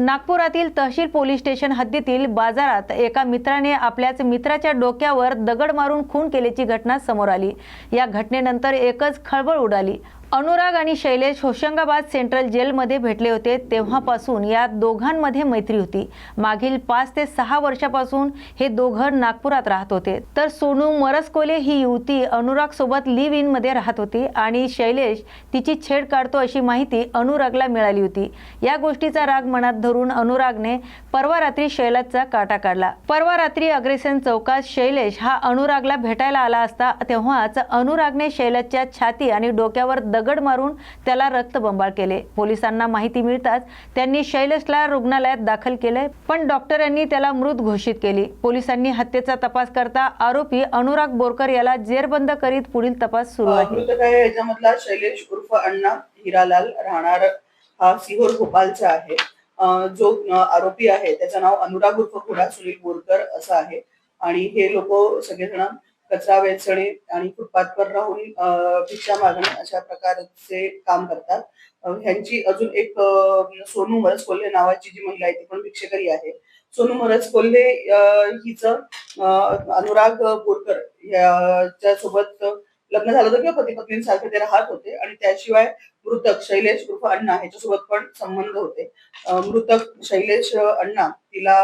नागपुरातील तहसील police station हद्दीतील बाजारात एका मित्राने आपल्याच मित्राच्या डोक्यावर दगड मारून खून केल्याची घटना समोर आली. या घटनेनंतर एकच खळबळ उडाली. अनुराग आणि शैलेश होशंगाबाद सेंट्रल जेलमध्ये भेटले होते. तेव्हापासून या दोघांमध्ये मैत्री होती. मागील पाच ते सहा वर्षापासून हे दोघं नागपुरात राहत होते. तर सोनू मरसकोले ही युवती अनुराग सोबत लिव्ह इनमध्ये राहत होती आणि शैलेश तिची छेड काढतो अशी माहिती अनुरागला मिळाली होती. या गोष्टीचा राग मनात धरून अनुरागने परवा रात्री शैलाचा काटा काढला. परवा रात्री अग्रेसन चौकात शैलेश हा अनुरागला भेटायला आला असता तेव्हाच अनुरागने शैलजच्या छाती आणि डोक्यावर दगड मारून त्याला रक्तबंबाळ केले. पोलिसांना माहिती मिळताच त्यांनी शैलेशला रुग्णालयात दाखल केले पण डॉक्टरांनी त्याला मृत घोषित केली. पोलिसांनी हत्येचा तपास करता आरोपी अनुराग बोरकर याला जेरबंद करीत पुढील तपास सुरू आहे. याच्यामधला शैलेश उर्फ अण्णा हिरालाल राहणार हा सिहोर भोपालचा आहे. जो आरोपी आहे त्याचं नाव अनुराग उर्फ खुडा सुनील बोरकर असं आहे. आणि हे लोक सगळेजण कचरा वेचणे आणि फुटपाथवर राहून भिक्षा मागणे अशा प्रकारचे काम करतात. ह्यांची अजून एक सोनू मरस कोल्हे नावाची जी महिला आहे ती पण भिक्षेकरी आहे. सोनू मरस कोल्हे अं, हिचं अनुराग बोरकर याच्या सोबत लग्न झालं होतं किंवा पती पत्नीसारखे ते राहत होते आणि त्याशिवाय मृतक शैलेश उर्फ अण्णा ह्याच्यासोबत पण संबंध होते. मृतक शैलेश अण्णा तिला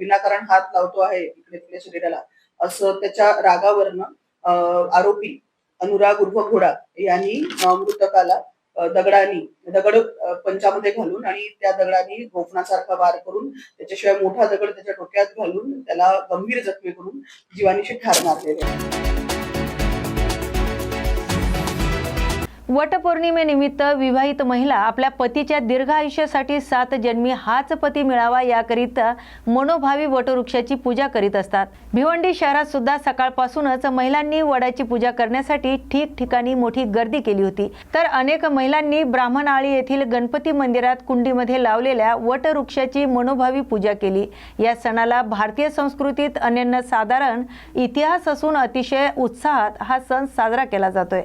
विनाकारण हात लावतो आहे इकडे तिच्या शरीराला. असं त्याच्या रागावरनं आरोपी अनुराग उर्फ घोडा यांनी मृतकाला दगडानी दगड पंचामध्ये घालून आणि त्या दगडानी गोफणासारखा वार करून त्याच्याशिवाय मोठा दगड त्याच्या डोक्यात घालून त्याला गंभीर जखमी करून जीवानीशी ठार मारलेले. वटपौर्णिमेनिमित्त विवाहित महिला आपल्या पतीच्या दीर्घ आयुष्यासाठी सात जन्मी हाच पती मिळावा याकरिता मनोभावी वटवृक्षाची पूजा करीत असतात. भिवंडी शहरात सुद्धा सकाळपासूनच महिलांनी वडाची पूजा करण्यासाठी ठिकठिकाणी मोठी गर्दी केली होती. तर अनेक महिलांनी ब्राह्मणआळी येथील गणपती मंदिरात कुंडीमध्ये लावलेल्या वटवृक्षाची मनोभावी पूजा केली. या सणाला भारतीय संस्कृतीत अनन्य साधारण इतिहास असून अतिशय उत्साहात हा सण साजरा केला जातोय.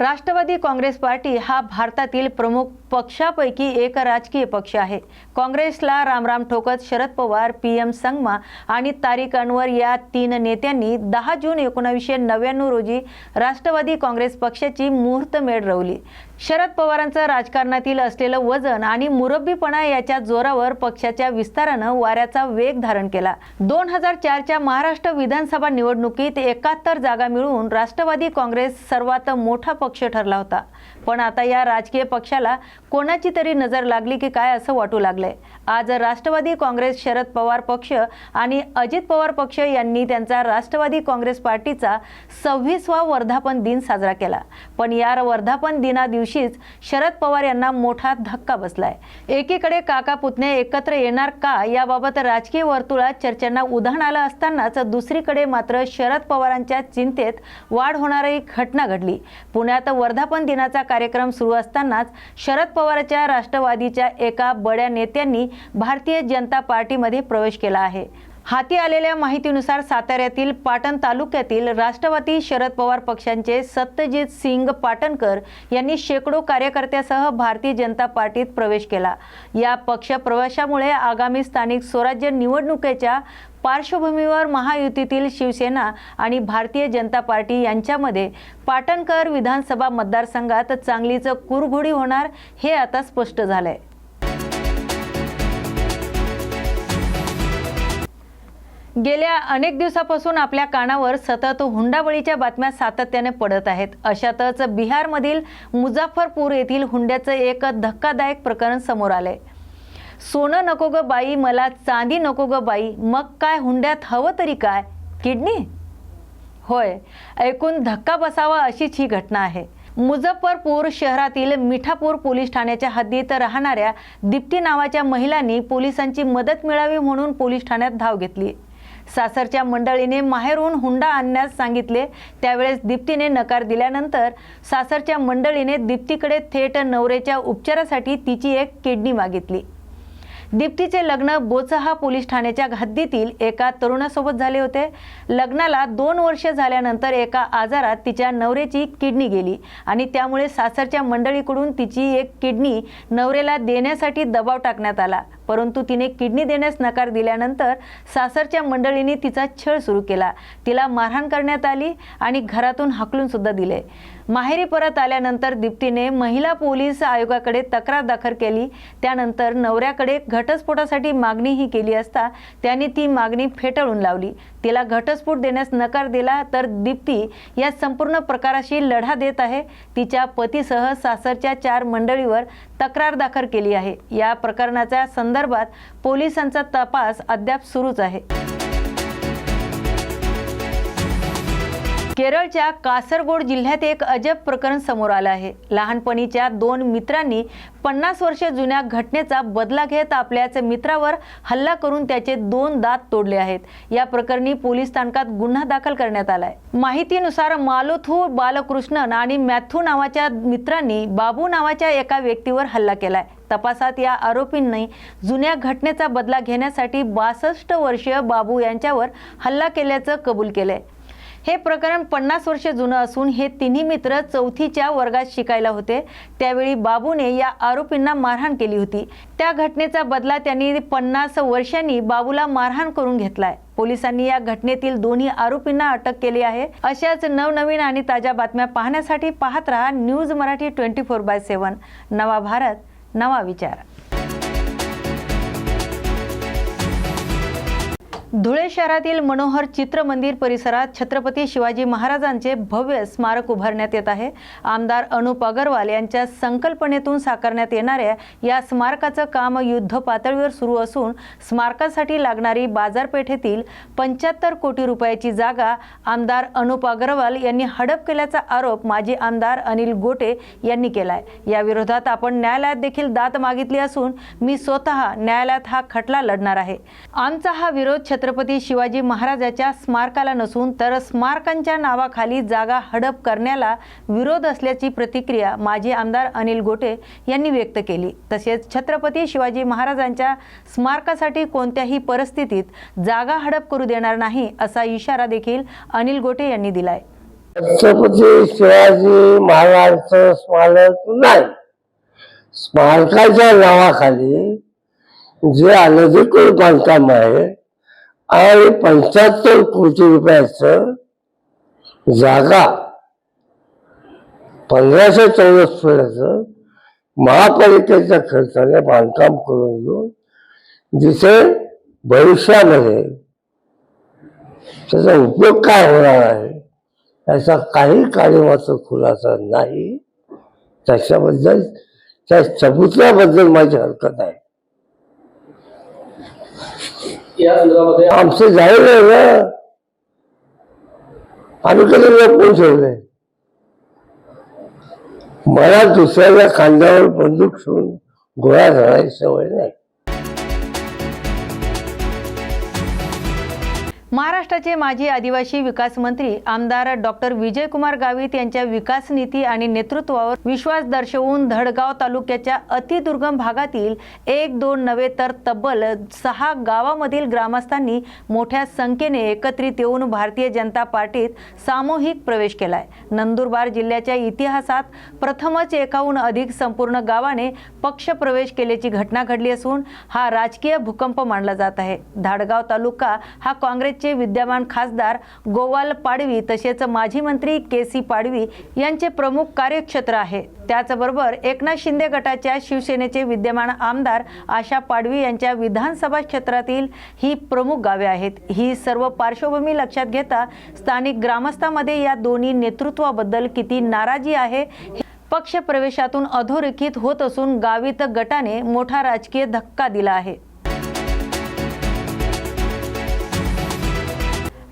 राष्ट्रवादी काँग्रेस पार्टी हा भारतातील प्रमुख पक्षापैकी एक राजकीय पक्ष आहे. काँग्रेसला रामराम ठोकत शरद पवार पी एम संगमा आणि तारिक अनवर या तीन नेत्यांनी दहा जून एकोणावीसशे नव्याण्णव रोजी राष्ट्रवादी काँग्रेस पक्षाची मुहूर्तमेढ रवली. शरद पवारांचं राजकारणातील असलेलं वजन आणि मुरब्बीपणा याच्या जोरावर पक्षाच्या विस्तारानं वाऱ्याचा वेग धारण केला. दोन हजार चारच्या महाराष्ट्र विधानसभा निवडणुकीत एकाहत्तर जागा मिळवून राष्ट्रवादी काँग्रेस सर्वात मोठा पक्ष ठरला होता. पण आता या राजकीय पक्षाला कोणाची तरी नजर लागली की काय असं वाटू लागलंय. आज राष्ट्रवादी काँग्रेस शरद पवार पक्ष आणि अजित पवार पक्ष यांनी त्यांचा राष्ट्रवादी काँग्रेस पार्टीचा सव्वीसवा वर्धापन दिन साजरा केला. पण या वर्धापन दिना दिवशीच शरद पवार यांना मोठा धक्का बसलाय. एकीकडे काका पुतणे एकत्र येणार का याबाबत राजकीय वर्तुळात चर्चांना उधाण आलं असतानाच दुसरीकडे मात्र शरद पवारांच्या चिंतेत वाढ होणारी घटना घडली. पुण्यात वर्धापन दिनाचा कार्यक्रम सुरू असतानाच शरद पवारच्या राष्ट्रवादीच्या एका बड्या नेत्यांनी भारतीय जनता पार्टीमध्ये प्रवेश केला आहे. हाती आलेल्या माहितीनुसार साताऱ्यातील पाटण तालुक्यातील राष्ट्रवादी शरद पवार पक्षांचे सत्यजित सिंग पाटणकर यांनी शेकडो कार्यकर्त्यासह भारतीय जनता पार्टीत प्रवेश केला. या पक्षप्रवेशामुळे आगामी स्थानिक स्वराज्य निवडणुकीच्या पार्श्वभूमीवर महायुतीतील शिवसेना आणि भारतीय जनता पार्टी यांच्यामध्ये पाटणकर विधानसभा मतदारसंघात चांगलीच कुरघोडी होणार हे आता स्पष्ट झालंय. गेल्या अनेक दिवसापासून आपल्या कानावर सतत हुंडाबळीच्या बातम्या सातत्याने पडत आहेत. अशातच बिहारमधील मुझफ्फरपूर येथील हुंड्याचं एक धक्कादायक प्रकरण समोर आलंय. सोनं नको ग बाई मला चांदी नको ग बाई मग काय हुंड्यात हवं तरी काय? किडनी? होय ऐकून धक्का बसावा अशीच ही घटना आहे. मुझफ्फरपूर शहरातील मिठापूर पोलीस ठाण्याच्या हद्दीत राहणाऱ्या दीप्ती नावाच्या महिलांनी पोलिसांची मदत मिळावी म्हणून पोलीस ठाण्यात धाव घेतली. सासरच्या मंडळीने माहेरून हुंडा आणण्यास सांगितले. त्यावेळेस दीप्तीने नकार दिल्यानंतर सासरच्या मंडळीने दीप्तीकडे थेट नवरेच्या उपचारासाठी तिची एक किडनी मागितली. दीप्तीचे लग्न बोचहा पोलीस ठाण्याच्या हद्दीतील एका तरुणासोबत झाले होते. लग्नाला दोन वर्ष झाल्यानंतर एका आजारात तिच्या नवऱ्याची किडनी गेली आणि त्यामुळे सासरच्या मंडळीकडून तिची एक किडनी नवऱ्याला देण्यासाठी दबाव टाकण्यात आला. परंतु तिने किडनी देण्यास नकार दिल्यानंतर सासरच्या मंडळीने तिचा छळ सुरू केला. तिला मारहाण करण्यात आली आणि घरातून हाकलून सुद्धा दिले. माहेरी परत आल्यानंतर दीप्तीने महिला पोलीस आयोगाकडे तक्रार दाखल केली. त्यानंतर नवऱ्याकडे घटस्फोटासाठी मागणीही केली असता त्यांनी ती मागणी फेटाळून लावली. तिला घटस्फोट देण्यास नकार दिला तर दीप्ती या संपूर्ण प्रकाराशी लढा देत आहे. तिच्या पतीसह सासरच्या चार मंडळीवर तक्रार दाखल केली आहे. या प्रकरणाच्या संदर्भात पोलिसांचा तपास अद्याप सुरूच आहे. केरळच्या कासरगोड जिल्ह्यात एक अजब प्रकरण समोर आलं आहे. लहानपणीच्या दोन मित्रांनी पन्नास वर्ष जुन्या घटनेचा बदला घेत आपल्याच मित्रावर हल्ला करून त्याचे दोन दात तोडले आहेत. या प्रकरणी पोलीस स्थानकात गुन्हा दाखल करण्यात आलाय. माहितीनुसार मालोथू बालकृष्णन आणि मॅथू नावाच्या मित्रांनी बाबू नावाच्या एका व्यक्तीवर हल्ला केलाय. तपासात या आरोपींनी जुन्या घटनेचा बदला घेण्यासाठी बासष्ट वर्षीय बाबू यांच्यावर हल्ला केल्याचं कबूल केलंय. हे प्रकरण पन्नास वर्ष जुनं असून हे तिन्ही मित्र चौथीच्या वर्गात शिकायला होते. त्यावेळी बाबूने या आरोपींना मारहाण केली होती. त्या घटनेचा बदला त्यांनी पन्नास वर्षांनी बाबूला मारहाण करून घेतलाय. पोलिसांनी या घटनेतील दोन्ही आरोपींना अटक केली आहे. अशाच नवनवीन आणि ताज्या बातम्या पाहण्यासाठी पाहत रहा news Marathi twenty four by seven. नवा भारत नवा विचार. धुळे शहरातील मनोहर चित्र मंदिर परिसरात छत्रपती शिवाजी महाराजांचे भव्य स्मारक उभारण्यात येत आहे. आमदार अनुप अगरवाल यांच्या संकल्पनेतून साकारण्यात येणाऱ्या या स्मारकाचं काम युद्ध पातळीवर सुरू असून स्मारकासाठी लागणारी बाजारपेठेतील पंच्याहत्तर कोटी रुपयाची जागा आमदार अनुप अगरवाल यांनी हडप केल्याचा आरोप माजी आमदार अनिल गोटे यांनी केलाय. या विरोधात आपण न्यायालयात देखील दाद मागितली असून मी स्वतः न्यायालयात हा खटला लढणार आहे. आमचा हा विरोध छत्र छत्रपती शिवाजी महाराजाच्या स्मारकाला नसून तर स्मारकांच्या नावाखाली जागा हडप करण्याला विरोध असल्याची प्रतिक्रिया माजी आमदार अनिल गोटे यांनी व्यक्त केली. तसेच छत्रपती शिवाजी महाराजांच्या स्मारकासाठी कोणत्याही परिस्थितीत जागा हडप करू देणार नाही असा इशारा देखील अनिल गोटे यांनी दिलाय. छत्रपती शिवाजी महाराजचं स्मारक नाही. स्मारकाच्या नावाखाली जे अनधिकृत बांधकाम आहे आणि पंच्याहत्तर कोटी रुपयाचं जागा पंधराशे चौरस फुटाचं महापालिकेच्या खर्चाने बांधकाम करून घेऊन जिथे भविष्यामध्ये त्याचा उपयोग काय होणार आहे याचा काही कार्यवाचा खुलासा नाही त्याच्याबद्दल त्या चबुतऱ्याबद्दल माझी हरकत आहे. या संदर्भामध्ये आमचं जाहीर आहे ना. आम्ही कधी लपवून सोडले मला दुसऱ्याच्या खांद्यावर बंदूक ठेवून गोळा झाडायची सवय नाही. महाराष्ट्राचे माजी आदिवासी विकास मंत्री आमदार डॉक्टर विजयकुमार गावित यांच्या विकास नीती आणि नेतृत्वावर विश्वास दर्शवून धडगाव तालुक्याच्या अतिदुर्गम भागातील एक दोन नव्हे तर तब्बल सहा गावामधील ग्रामस्थांनी मोठ्या संख्येने एकत्रित येऊन भारतीय जनता पार्टीत सामूहिक प्रवेश केलाय. नंदुरबार जिल्ह्याच्या इतिहासात प्रथमच एकाहून अधिक संपूर्ण गावाने पक्ष प्रवेश केल्याची घटना घडली असून हा राजकीय भूकंप मानला जात आहे. धाडगाव तालुका हा काँग्रेसचे विद्यमान खासदार गोवाल पाडवी तसेच माजी मंत्री के सी पाडवी यांचे प्रमुख कार्यक्षेत्र आहे. त्याचबरोबर एकनाथ शिंदे गटाच्या शिवसेनेचे विद्यमान आमदार आशा पाडवी यांच्या विधानसभा क्षेत्रातील ही प्रमुख गावे आहेत. ही सर्व पार्श्वभूमी लक्षात घेता स्थानिक ग्रामस्थांमध्ये या दोन्ही नेतृत्वाबद्दल किती नाराजी आहे पक्ष प्रवेशातून अधोरेखित होत असून गावित गटाने मोठा राजकीय धक्का दिला आहे.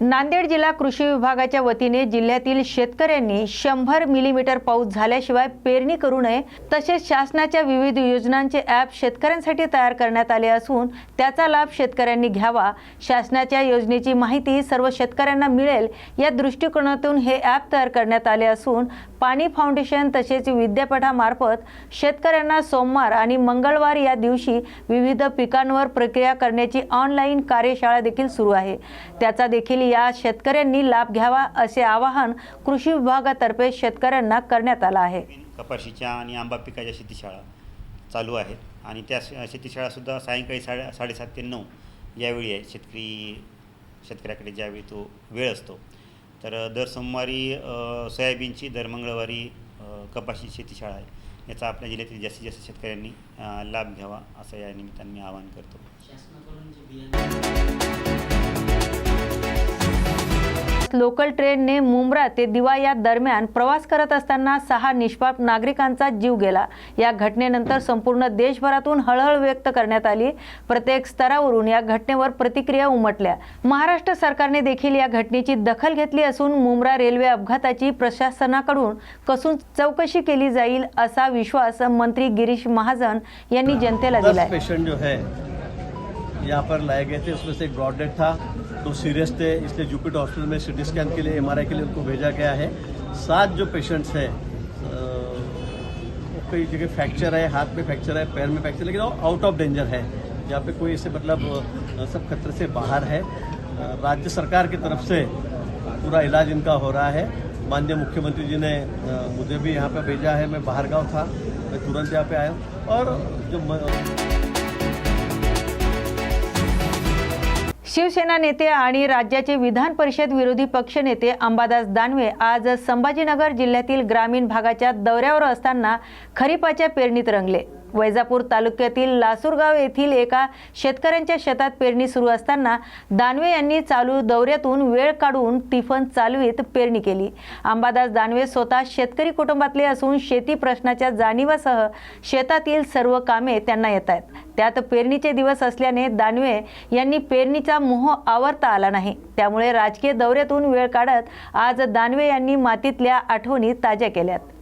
नांदेड जिल्हा कृषी विभागाच्या वतीने जिल्ह्यातील शेतकऱ्यांनी शंभर मिलीमीटर पाऊस झाल्याशिवाय पेरणी करू नये तसेच शासनाच्या विविध योजनांचे ॲप शेतकऱ्यांसाठी तयार करण्यात आले असून त्याचा लाभ शेतकऱ्यांनी घ्यावा. शासनाच्या योजनेची माहिती सर्व शेतकऱ्यांना मिळेल या दृष्टिकोनातून हे ॲप तयार करण्यात आले असून पाणी फाउंडेशन तसेच विद्यापीठामार्फत शेतकऱ्यांना सोमवार आणि मंगळवार या दिवशी विविध पिकांवर प्रक्रिया करण्याची ऑनलाईन कार्यशाळा देखील सुरू आहे. त्याचा देखील या शेतकऱ्यांनी लाभ घ्यावा असे आवाहन कृषी विभागातर्फे शेतकऱ्यांना करण्यात आलं आहे. कपाशीच्या आणि आंबा पिकाच्या शेतीशाळा चालू आहेत आणि त्या शेतीशाळासुद्धा सायंकाळी साडे साडेसात ते नऊ यावेळी आहे. शेतकरी शेतकऱ्याकडे ज्यावेळी तो वेळ असतो. तर दर सोमवारी सोयाबीनची दर मंगळवारी कपाशी शेतीशाळा आहे. याचा आपल्या जिल्ह्यातील जास्तीत जास्त शेतकऱ्यांनी लाभ घ्यावा असं या निमित्ताने मी आवाहन करतो. लोकल ट्रेनने मुंब्रा ते दिवा या दरम्यान प्रवास करत असताना सहा निष्पाप नागरिकांचा जीव गेला. या घटनेनंतर संपूर्ण देशभरातून हळहळ व्यक्त करण्यात आली. प्रत्येक स्तरावरून या घटनेवर प्रतिक्रिया उमटल्या. महाराष्ट्र सरकारने देखील या घटनेची दखल घेतली असून मुंब्रा रेल्वे अपघाताची प्रशासनाकडून कसून चौकशी केली जाईल असा विश्वास मंत्री गिरीश महाजन यांनी जनतेला दिला दिलाय जो है यहाँ पर लाए गए थे, उसमें से एक ब्रॉड डेड था दो सीरियस थे, इसलिए जुपिटर हॉस्पिटल में सिटी स्कैन के लिए एमआरआई के लिए उनको भेजा गया है। सात जो पेशेंट्स हैं कई जगह फ्रैक्चर है हाथ में फ्रैक्चर है पैर में फ्रैक्चर लेकिन आउट ऑफ़ डेंजर है। जहाँ पे कोई ऐसे मतलब सब खतरे से बाहर है। राज्य सरकार की तरफ़ से पूरा इलाज इनका हो रहा है। माननीय मुख्यमंत्री जी ने मुझे भी यहाँ पे भेजा है, मैं बाहर गाँव था, मैं तुरंत यहाँ पे आया और जो म- शिवसेना नेते आणि राज्याचे विधान परिषद विरोधी पक्षनेते अंबादास दानवे आज संभाजीनगर जिल्ह्यातील ग्रामीण भागाच्या दौऱ्यावर असताना खरीपाच्या पेरणीत रंगले. वैजापूर तालुक्यातील लासूरगाव येथील एका शेतकऱ्यांच्या शेतात पेरणी सुरू असताना दानवे यांनी चालू दौऱ्यातून वेळ काढून तिफन चालवीत पेरणी केली. अंबादास दानवे स्वतः शेतकरी कुटुंबातले असून शेती प्रश्नाच्या जाणीवासह शेतातील सर्व कामे त्यांना येत आहेत त्यात पेरणीचे दिवस असल्याने दानवे यांनी पेरणीचा मोह आवरता आला नाही. त्यामुळे राजकीय दौऱ्यातून वेळ काढत आज दानवे यांनी मातीतल्या आठवणी ताज्या केल्यात.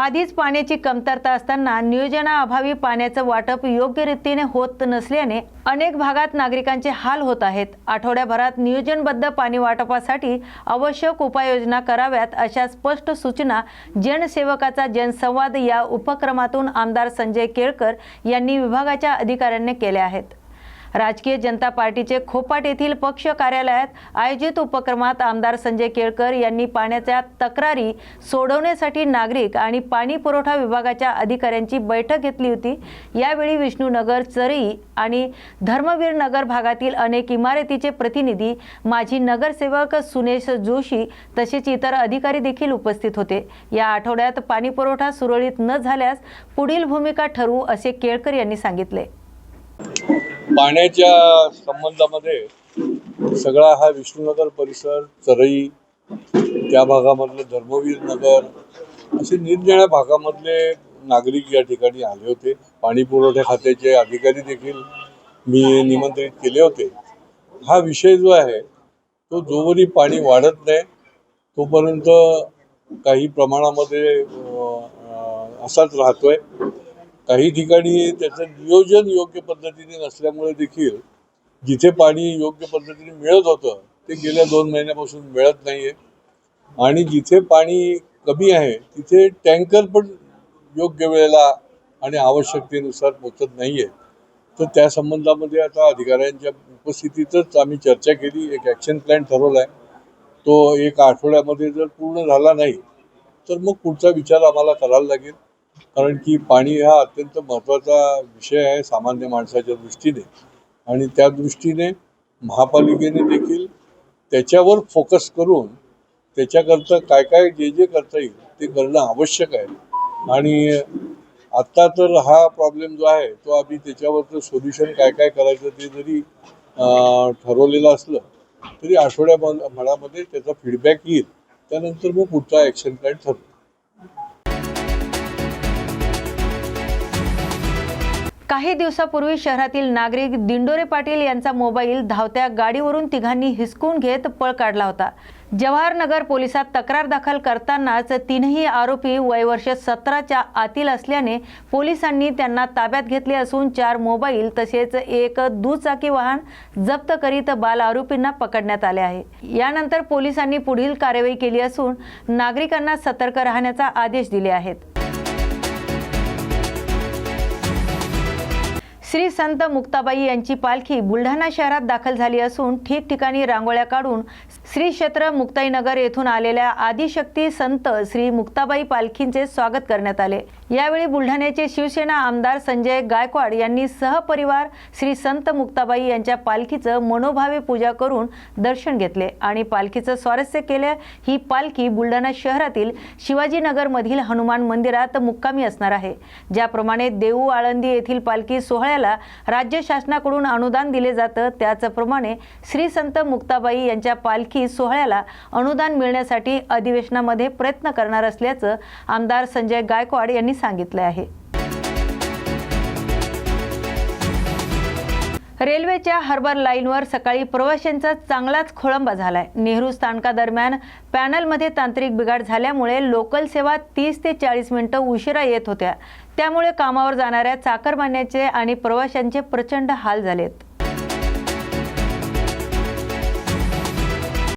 आधीच पाण्याची कमतरता असताना नियोजनाअभावी पाण्याचं वाटप योग्य रीतीने होत नसल्याने अनेक भागात नागरिकांचे हाल होत आहेत. आठवड्याभरात नियोजनबद्ध पाणी वाटपासाठी आवश्यक उपाययोजना कराव्यात अशा स्पष्ट सूचना जनसेवकाचा जनसंवाद या उपक्रमातून आमदार संजय केळकर यांनी विभागाच्या अधिकाऱ्यांनी केल्या आहेत. राजकीय जनता पार्टीचे खोपाट येथील पक्ष कार्यालयात आयोजित उपक्रमात आमदार संजय केळकर यांनी पाण्याच्या तक्रारी सोडवण्यासाठी नागरिक आणि पाणी पुरवठा विभागाच्या अधिकाऱ्यांची बैठक घेतली होती. यावेळी विष्णूनगर चरई आणि धर्मवीर नगर भागातील अनेक इमारतीचे प्रतिनिधी माजी नगरसेवक सुनेश जोशी तसेच इतर अधिकारी देखील उपस्थित होते. या आठवड्यात पाणी पुरवठा सुरळीत न झाल्यास पुढील भूमिका ठरवू असे केळकर यांनी सांगितले. पाण्याच्या संबंधामध्ये सगळा हा विष्णुनगर परिसर चरई त्या भागामधलं धर्मवीर नगर असे निरनिराळ्या भागामधले नागरिक या ठिकाणी आले होते. पाणी पुरवठा खात्याचे अधिकारी देखील मी निमंत्रित केले होते. हा विषय जो आहे तो जोवरी पाणी वाढत नाही तोपर्यंत काही प्रमाणामध्ये असाच राहतोय. काही ठिकाणी त्याचं नियोजन योग्य पद्धतीने नसल्यामुळे देखील जिथे पाणी योग्य पद्धतीने मिळत होतं ते गेल्या दोन महिन्यापासून मिळत नाहीये. आणि जिथे पाणी कमी आहे तिथे टँकर पण योग्य वेळेला आणि आवश्यकतेनुसार पोचत नाहीये. तर त्या संबंधामध्ये आता अधिकाऱ्यांच्या उपस्थितीतच आम्ही चर्चा केली. एक ॲक्शन प्लॅन ठरवला आहे तो एक आठवड्यामध्ये जर पूर्ण झाला नाही तर मग पुढचा विचार आम्हाला करायला लागेल. कारण की पाणी हा अत्यंत महत्त्वाचा विषय आहे सामान्य माणसाच्या दृष्टीने. आणि त्या दृष्टीने महापालिकेने देखील त्याच्यावर फोकस करून त्याच्याकरता काय काय जे जे करता येईल ते करणं आवश्यक आहे. आणि आत्ता तर हा प्रॉब्लेम जो आहे तो आम्ही त्याच्यावरचं सोल्युशन काय काय करायचं ते जरी ठरवलेलं असलं तरी आठवड्या मनामध्ये त्याचा फीडबॅक येईल. त्यानंतर मग पुढचा ॲक्शन प्लॅन ठरतो. काही दिवसापूर्वी शहरातील नागरिक दिंडोरे पाटील यांचा मोबाईल धावत्या गाडीवरून तिघांनी हिसकून घेत पळ काढला होता. जवाहरनगर पोलिसात तक्रार दाखल करतानाच तीनही आरोपी वयवर्ष सतराच्या आतील असल्याने पोलिसांनी त्यांना ताब्यात घेतले असून चार मोबाईल तसेच एक दुचाकी वाहन जप्त करीत बाल आरोपींना पकडण्यात आले आहे. यानंतर पोलिसांनी पुढील कार्यवाही केली असून नागरिकांना सतर्क राहण्याचा आदेश दिले आहेत. श्री संत मुक्ताबाई यांची पालखी बुलढाणा शहरात दाखल झाली असून ठिकठिकाणी रांगोळ्या काढून श्री क्षेत्र मुक्ताईनगर येथून आलेल्या आदिशक्ती संत श्री मुक्ताबाई पालखींचे स्वागत करण्यात आले. यावेळी बुलढाण्याचे शिवसेना आमदार संजय गायकवाड यांनी सहपरिवार श्री संत मुक्ताबाई यांच्या पालखीचं मनोभावे पूजा करून दर्शन घेतले आणि पालखीचं स्वारस्य केले. ही पालखी बुलढाणा शहरातील शिवाजीनगरमधील हनुमान मंदिरात मुक्कामी असणार आहे. ज्याप्रमाणे देऊ आळंदी येथील पालखी सोहळ्याला राज्य शासनाकडून अनुदान दिले जातं त्याचप्रमाणे श्री संत मुक्ताबाई यांच्या पालखी सोहळ्याला अनुदान मिळण्यासाठी अधिवेशनामध्ये प्रयत्न करणार असल्याचं आमदार संजय गायकवाड यांनी सांगितलं आहे. रेल्वेच्या हार्बर लाईनवर सकाळी प्रवाशांचा चांगलाच खोळंबा झालाय. नेहरू स्थानकादरम्यान पॅनलमध्ये तांत्रिक बिघाड झाल्यामुळे लोकल सेवा तीस ते चाळीस मिनिटं उशिरा येत होत्या. त्यामुळे कामावर जाणाऱ्या चाकरमान्याचे आणि प्रवाशांचे प्रचंड हाल झालेत.